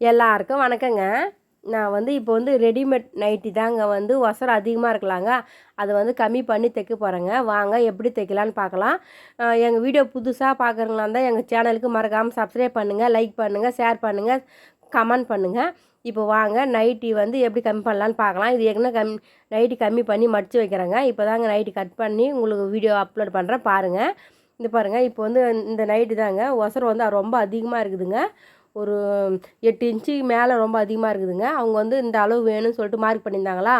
எல்லாருக்கும் வணக்கங்க. நான் வந்து இப்போ வந்து ரெடிமேட் நைட்டி தாங்க வந்து ஒசரம் அதிகமாக இருக்கலாங்க. அதை வந்து கம்மி பண்ணி தைக்க போகிறேங்க வாங்க எப்படி தைக்கலான்னு பார்க்கலாம். எங்கள் வீடியோ புதுசாக பார்க்குறங்களா இருந்தால் எங்கள் சேனலுக்கு மறக்காமல் சப்ஸ்கிரைப் பண்ணுங்கள் லைக் பண்ணுங்கள் ஷேர் பண்ணுங்கள் கமெண்ட் பண்ணுங்கள் இப்போ வாங்க நைட்டி வந்து எப்படி கம்மி பண்ணலான்னு பார்க்கலாம். இது ஏற்கனவே கம் நைட்டி கம்மி பண்ணி மடித்து வைக்கிறேங்க. இப்போ தாங்க நைட்டி கட் பண்ணி உங்களுக்கு வீடியோ அப்லோட் பண்ணுறேன் பாருங்கள் இந்த பாருங்கள் இப்போ வந்து இந்த நைட்டு தாங்க ஒசரம் வந்து ரொம்ப அதிகமாக இருக்குதுங்க. ஒரு எட்டு இன்ச்சு மேலே ரொம்ப அதிகமாக இருக்குதுங்க. அவங்க வந்து இந்த அளவு வேணும்னு சொல்லிட்டு மார்க் பண்ணியிருந்தாங்களா?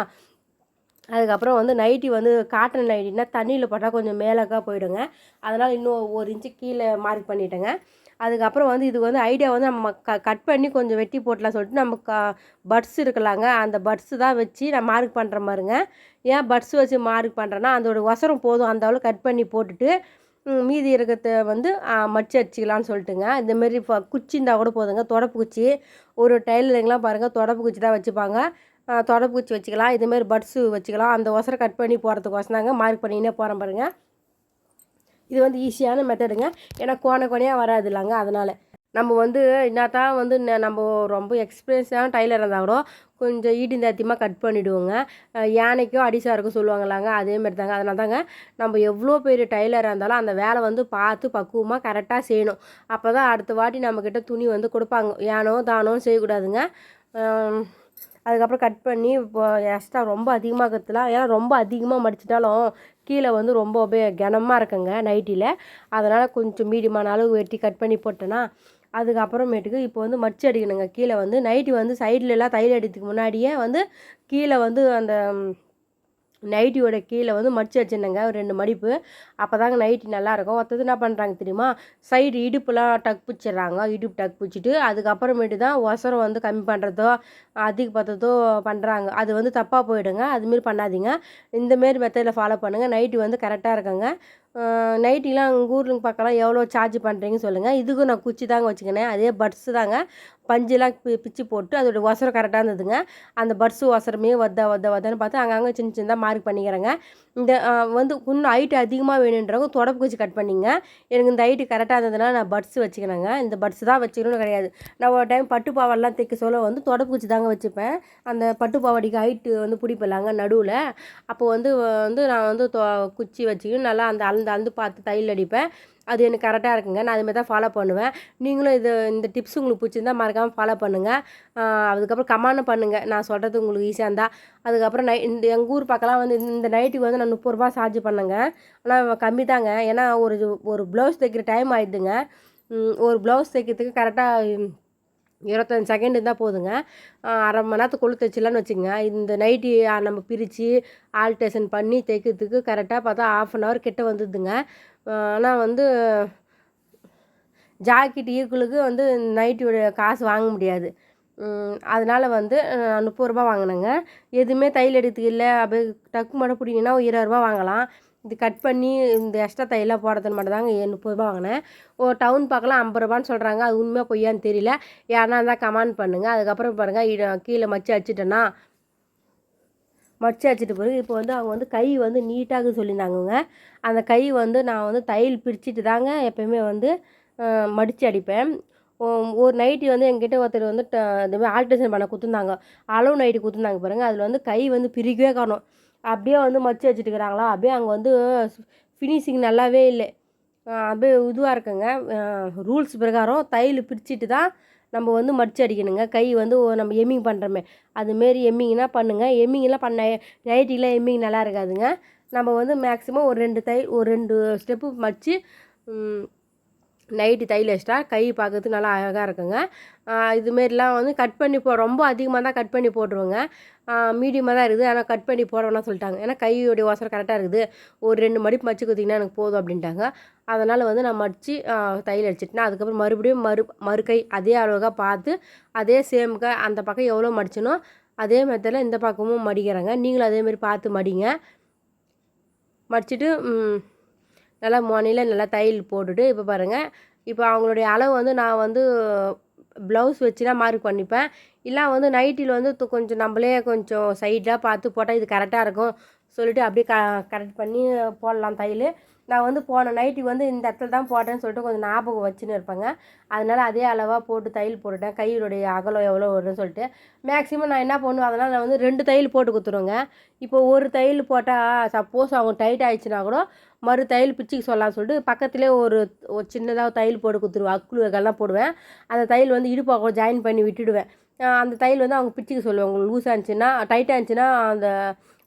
அதுக்கப்புறம் வந்து நைட்டி வந்து காட்டன் நைட்டினா தண்ணியில் போட்டால் கொஞ்சம் மேலக்கா போயிடுங்க. அதனால் இன்னும் ஒரு இன்ச்சு கீழே மார்க் பண்ணிட்டேங்க. அதுக்கப்புறம் வந்து இதுக்கு வந்து ஐடியா வந்து நம்ம க கட் பண்ணி கொஞ்சம் வெட்டி போட்டலாம் சொல்லிட்டு நம்ம க பட்ஸ் இருக்கலாங்க. அந்த பட்ஸு தான் வச்சு நான் மார்க் பண்ணுற மாதிரிங்க. ஏன் பட்ஸ் வச்சு மார்க் பண்ணுறேன்னா அதோடய ஒசரம் போதும். அந்த அளவு கட் பண்ணி போட்டுட்டு மீதி இருக்கிறத வந்து மடிச்சு அடிச்சிக்கலாம்னு சொல்லிட்டுங்க. இந்தமாரி இப்போ குச்சி இருந்தால் கூட போதுங்க. தொடப்பு குச்சி ஒரு டைலரிங்லாம் பாருங்கள் தொடப்பு குச்சி தான் வச்சுப்பாங்க. தொடப்பு குச்சி வச்சுக்கலாம். இதுமாரி பட்ஸு வச்சுக்கலாம். அந்த ஒசரை கட் பண்ணி போகிறதுக்கு மார்க் பண்ணினே போகிறேன் பாருங்கள் இது வந்து ஈஸியான மெத்தடுங்க ஏன்னா கோண கோணையாக வராது இல்லைங்க அதனால். நம்ம வந்து என்னத்தான் வந்து நம்ம ரொம்ப எக்ஸ்பீரியன்ஸான டைலர் இருந்தால் கூட கொஞ்சம் ஈட்டி தாத்தியமாக கட் பண்ணிவிடுவோங்க யானைக்கும் அடிசாருக்கும் சொல்லுவாங்களாங்க. அதேமாரி தாங்க அதனால தாங்க நம்ம எவ்வளோ பெரிய டைலராக இருந்தாலும் அந்த வேலை வந்து பார்த்து பக்குவமாக கரெக்டாக செய்யணும். அப்போ தான் அடுத்த வாட்டி நம்மக்கிட்ட துணி வந்து கொடுப்பாங்க. யானோ தானோ செய்யக்கூடாதுங்க. அதுக்கப்புறம் கட் பண்ணி இப்போ எக்ஸ்ட்ரா ரொம்ப அதிகமாக கற்றுலாம் ஏன்னா ரொம்ப அதிகமாக மடிச்சிட்டாலும் கீழே வந்து ரொம்ப அப்படியே கனமாக இருக்குங்க நைட்டியில் அதனால் கொஞ்சம் மீடியமான அளவு வெட்டி கட் பண்ணி போட்டேன்னா அதுக்கப்புறமேட்டுக்கு இப்போ வந்து மடிச்சு அடிக்கணுங்க. கீழே வந்து நைட்டி வந்து சைட்லலாம் தையல் அடிக்கிறதுக்கு முன்னாடியே வந்து கீழே வந்து அந்த நைட்டியோட கீழே வந்து மடிச்சு வச்சுருந்தேங்க ஒரு ரெண்டு மடிப்பு. அப்போ தாங்க நைட்டி நல்லாயிருக்கும் ஒருத்தது என்ன பண்ணுறாங்க தெரியுமா? சைடு இடுப்புலாம் டக் பிடிச்சிடுறாங்க. இடுப்பு டக் பிடிச்சிட்டு அதுக்கப்புறமேட்டு தான் ஒசரம் வந்து கம்மி பண்ணுறதோ அதிகப்படுத்ததோ பண்ணுறாங்க அது வந்து தப்பாக போயிடுங்க. அதுமாரி பண்ணாதீங்க. இந்தமாரி மெத்தடில் ஃபாலோ பண்ணுங்கள் நைட்டி வந்து கரெக்டாக இருக்குங்க. நைட்டிலாம் உங்கள் ஊரில் பார்க்கலாம். எவ்வளோ சார்ஜ் பண்ணுறீங்கன்னு சொல்லுங்கள் இதுக்கும் நான் குச்சி தாங்க வச்சுக்கினேன். அதே பட்ஸு தாங்க. பஞ்செலாம் பி பிச்சு போட்டு அதோடய ஒசரம் கரெக்டாக இருந்ததுங்க. அந்த பட்ஸு ஒசரமே வத்த வத்த வத்தன்னு பார்த்து அங்கங்கே சின்ன சின்னதாக மார்க் பண்ணிக்கிறேங்க. இந்த வந்து இன்னும் ஹைட்டு அதிகமாக வேணுன்றவங்க தொடப்பு குச்சி கட் பண்ணிங்க. எனக்கு இந்த ஹைட்டு கரெக்டாக இருந்ததுனால நான் பட்ஸ் வச்சுக்கினேங்க. இந்த பட்ஸ் தான் வச்சுக்கணும்னு கிடையாது. நான் ஒரு டைம் பட்டு பாவாடெலாம் தைக்க சொல்ல வந்து தொடப்பு குச்சி தாங்க வச்சுப்பேன். அந்த பட்டு பாவாடிக்கு ஹைட்டு வந்து பிடிப்பிடலாங்க நடுவில். அப்போ வந்து வந்து நான் வந்து குச்சி வச்சுக்கணும் நல்லா அந்த அளந்து அளந்து பார்த்து தையல் அடிப்பேன். அது எனக்கு கரெக்டாக இருக்குங்க. நான் அதுமாதிரி தான் ஃபாலோ பண்ணுவேன். நீங்களும் இது இந்த டிப்ஸ் உங்களுக்கு பிடிச்சிருந்தா மறக்காமல் ஃபாலோ பண்ணுங்கள் அதுக்கப்புறம் கமாண்டும் பண்ணுங்கள் நான் சொல்கிறது உங்களுக்கு ஈஸியாக இருந்தால் அதுக்கப்புறம் நை இந்த எங்கள் ஊர் பக்கம்லாம் வந்து இந்த நைட்டுக்கு வந்து நான் முப்பது ரூபா சார்ஜ் பண்ணேங்க. ஆனால் கம்மி தாங்க. ஏன்னா ஒரு ஒரு ப்ளவுஸ் தைக்கிற டைம் ஆகிடுதுங்க ஒரு ப்ளவுஸ் தைக்கிறதுக்கு கரெக்டாக இருபத்தஞ்சி செகண்ட் இருந்தால் போதுங்க. அரை மணி நேரத்துக்குள்ளே தைச்சிடலான்னு வச்சுங்க இந்த நைட்டி நம்ம பிரித்து ஆல்ட்ரேஷன் பண்ணி தைக்கிறதுக்கு கரெக்டாக பார்த்தா ஆஃப் அன் ஹவர் கிட்ட வந்துடுதுங்க. ஆனால் வந்து ஜாக்கெட் ஈக்குவலுக்கு வந்து நைட்டியோட காசு வாங்க முடியாது. அதனால் வந்து முப்பது ரூபா வாங்கினேங்க. எதுவுமே தையல் எடுத்துக்கு இல்லை. அப்படியே டக்கு மட்டும் பிடிங்கன்னா ஒரு இருபது ரூபா வாங்கலாம். இது கட் பண்ணி இந்த எக்ஸ்ட்ரா தையெல்லாம் போடுறதுன்னு மட்டும் தாங்க முப்பது ரூபா வாங்கினேன். ஓ டவுன் பார்க்கலாம் ஐம்பது ரூபான்னு சொல்கிறாங்க அது உண்மையாக பொய்யான்னு தெரியல. யாருன்னா இருந்தால் கமெண்ட் பண்ணுங்கள் அதுக்கப்புறம் பாருங்கள் கீழே மச்சி அடிச்சிட்டேன்னா மடிச்சு அடிச்சிட்டு பிறகு இப்போ வந்து அவங்க வந்து கை வந்து நீட்டாக சொல்லியிருந்தாங்கங்க. அந்த கை வந்து நான் வந்து தையல் பிரிச்சுட்டு தாங்க எப்போயுமே வந்து மடித்து அடிப்பேன். ஒரு நைட்டி வந்து எங்கிட்ட ஒருத்தர் வந்து இந்தமாதிரி ஆல்ட்ரேஷன் பண்ண கொடுத்துருந்தாங்க. அளவு நைட்டு கொடுத்துருந்தாங்க பாருங்கள் அதில் வந்து கை வந்து பிரிக்கவே காணும் அப்படியே வந்து மடிச்சு வச்சுட்டுக்கிறாங்களா அப்படியே அங்கே வந்து ஃபினிஷிங் நல்லாவே இல்லை. அப்படியே இதுவாக இருக்குங்க. ரூல்ஸ் பிரகாரம் தையல் பிரிச்சுட்டு தான் நம்ம வந்து மடிச்சு அடிக்கணுங்க. கை வந்து நம்ம எம்மிங் பண்ணுறோமே அதுமாரி எம்மிங்னா பண்ணுங்கள் எம்மிங்லாம் பண்ண நைட்டிலாம் எம்மிங் நல்லா இருக்காதுங்க. நம்ம வந்து மேக்ஸிமம் ஒரு ரெண்டு தை ஒரு ரெண்டு ஸ்டெப்பு மடித்து நைட்டு தையல் வச்சிட்டா கை பார்க்கறதுக்கு நல்லா அழகாக இருக்குங்க. இதுமாரிலாம் வந்து கட் பண்ணி போ ரொம்ப அதிகமாக தான் கட் பண்ணி போட்டுருவோங்க. மீடியமாக தான் இருக்குது. ஆனால் கட் பண்ணி போடணும்னா சொல்லிட்டாங்க. ஏன்னா கையோடைய வாசம் கரெக்டாக இருக்குது. ஒரு ரெண்டு மடிப்பு மடிச்சு கொடுத்தீங்கன்னா எனக்கு போதும் அப்படின்ட்டாங்க. அதனால் வந்து நான் மடித்து தையல் அடிச்சிட்டேன் அதுக்கப்புறம் மறுபடியும் மறு மறுக்கை அதே அளவுக்காக பார்த்து அதே சேமுக்கு அந்த பக்கம் எவ்வளோ மடிச்சனோ அதே மெத்தடில் இந்த பக்கமும் மடிக்கிறாங்க. நீங்களும் அதேமாரி பார்த்து மடிங்க. மடிச்சுட்டு நல்லா மொனையில் நல்லா தையல் போட்டுட்டு இப்போ பாருங்கள் இப்போ அவங்களுடைய அளவு வந்து நான் வந்து ப்ளவுஸ் வச்சு தான் மார்க் பண்ணிப்பேன். இல்லை வந்து நைட்டில் வந்து கொஞ்சம் நம்மளே கொஞ்சம் சைடாக பார்த்து போட்டால் இது கரெக்டாக இருக்கும். சொல்லிவிட்டு அப்படியே க கரெக்ட் பண்ணி போடலாம் தையல். நான் வந்து போன நைட்டி வந்து இந்த இடத்துல தான் போட்டேன்னு சொல்லிட்டு கொஞ்சம் ஞாபகம் வச்சுன்னு இருப்பேங்க. அதனால் அதே அளவாக போட்டு தையல் போட்டுட்டேன். கையினுடைய அகலம் எவ்வளோ வரும்னு சொல்லிட்டு. மேக்ஸிமம் நான் என்ன பண்ணுவேன்? அதனால் நான் வந்து ரெண்டு தையல் போட்டு கொடுத்துருவேங்க இப்போ ஒரு தையல் போட்டால் சப்போஸ் அவங்க டைட் ஆயிடுச்சுன்னா கூட மறு தையல் பிச்சுக்கு சொல்லலாம்னு சொல்லிட்டு பக்கத்துலேயே ஒரு ஒரு சின்னதாக தையல் போட்டு கொடுத்துருவேன் அக்குழுக்கெல்லாம் போடுவேன். அந்த தையல் வந்து இடுப்பாக கூட ஜாயின் பண்ணி விட்டுடுவேன். அந்த தையல் வந்து அவங்க பிச்சுக்க சொல்லுவேன் உங்களுக்கு லூஸாக இருந்துச்சுன்னா டைட்டாக இருந்துச்சுன்னா அந்த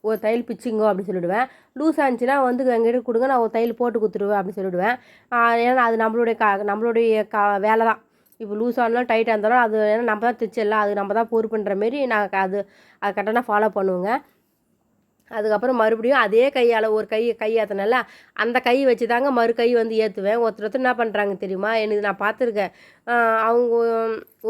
ஒரு தையல் பிச்சுங்கோ அப்படின்னு சொல்லிவிடுவேன் லூஸ் இருந்துச்சுன்னா வந்து எங்கிட்ட கொடுங்க நான் ஒரு தையல் போட்டு கொடுத்துருவேன் அப்படின்னு சொல்லிவிடுவேன் ஏன்னா அது நம்மளுடைய கா நம்மளுடைய கா வேலை தான் இப்போ லூஸ் ஆனாலும் டைட்டாக இருந்தாலும் அது ஏன்னா நம்ம தான் தைச்சிடலாம் அது நம்ம தான் பொறுப்புன்ற மாரி நான் அது அது கரெக்டாக ஃபாலோ பண்ணுவேங்க. அதுக்கப்புறம் மறுபடியும் அதே கையால் ஒரு கை கை ஏற்றினல அந்த கை வச்சு தாங்க மறு கை வந்து ஏற்றுவேன் ஒருத்தர் ஒருத்தர் என்ன பண்ணுறாங்க தெரியுமா? எனக்கு நான் பார்த்துருக்கேன். அவங்க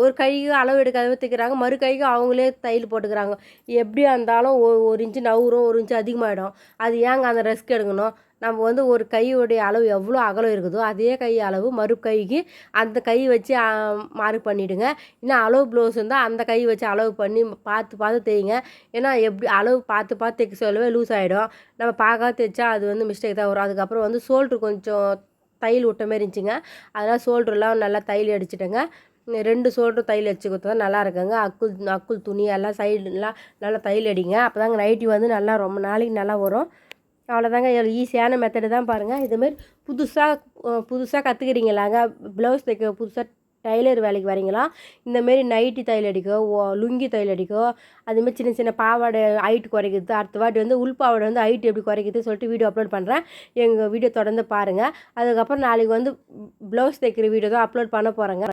ஒரு கைக்கு அளவு எடுக்க தைக்கிறாங்க மறு கைக்கு அவங்களே தையல் போட்டுக்கிறாங்க. எப்படியா இருந்தாலும் ஒரு ஒரு இன்ச்சு நவுறும் ஒரு இன்ச்சு அதிகமாகிடும் அது ஏங்க அந்த ரெஸ்க் எடுக்கணும்? நம்ம வந்து ஒரு கையுடைய அளவு எவ்வளோ அகலம் இருக்குதோ அதே கை அளவு மறு கைக்கு அந்த கை வச்சு மார்க் பண்ணிவிடுங்க இன்னும் அளவு ப்ளவுஸ் இருந்தால் அந்த கை வச்சு அளவு பண்ணி பார்த்து பார்த்து தைங்க ஏன்னா எப்படி அளவு பார்த்து பார்த்து தைக்க சொல்லவே லூஸ் ஆகிடும் நம்ம பார்க்காத தைச்சா அது வந்து மிஸ்டேக் தான் வரும். அதுக்கப்புறம் வந்து ஷோல்ட்ரு கொஞ்சம் தையல் விட்ட மாதிரி இருந்துச்சுங்க. அதனால் ஷோல்ட்ருலாம் நல்லா தையல் அடிச்சிட்டேங்க. ரெண்டு சோல்ட்ரு தையல் அடிச்சு கொடுத்தா நல்லா இருக்குங்க. அக்குள் அக்குள் துணி எல்லாம் சைடுலாம் நல்லா தையல் அடிங்க. அப்போ தாங்க நைட்டி வந்து நல்லா ரொம்ப நாளைக்கு நல்லா வரும். அவ்வளோதாங்க ஈஸியான மெத்தடு தான் பாருங்கள் இதுமாரி புதுசாக புதுசாக கற்றுக்கிறீங்களாங்க ப்ளவுஸ் தைக்க புதுசாக டைலர் வேலைக்கு வரீங்களா இந்தமாரி நைட்டி தையல் அடிக்கோ ஓ லுங்கி தையல் அடிக்கோ அதுமாரி சின்ன சின்ன பாவாடை ஹைட் குறைக்கிறது அடுத்த வாட்டி வந்து உள் பாவாடை வந்து ஹைட் எப்படி குறைக்கிறது சொல்லிட்டு வீடியோ அப்லோட் பண்ணுறேன் எங்கள் வீடியோ தொடர்ந்து பாருங்கள் அதுக்கப்புறம் நாளைக்கு வந்து ப்ளவுஸ் தைக்கிற வீடியோ தான் அப்லோட் பண்ண போகிறேங்க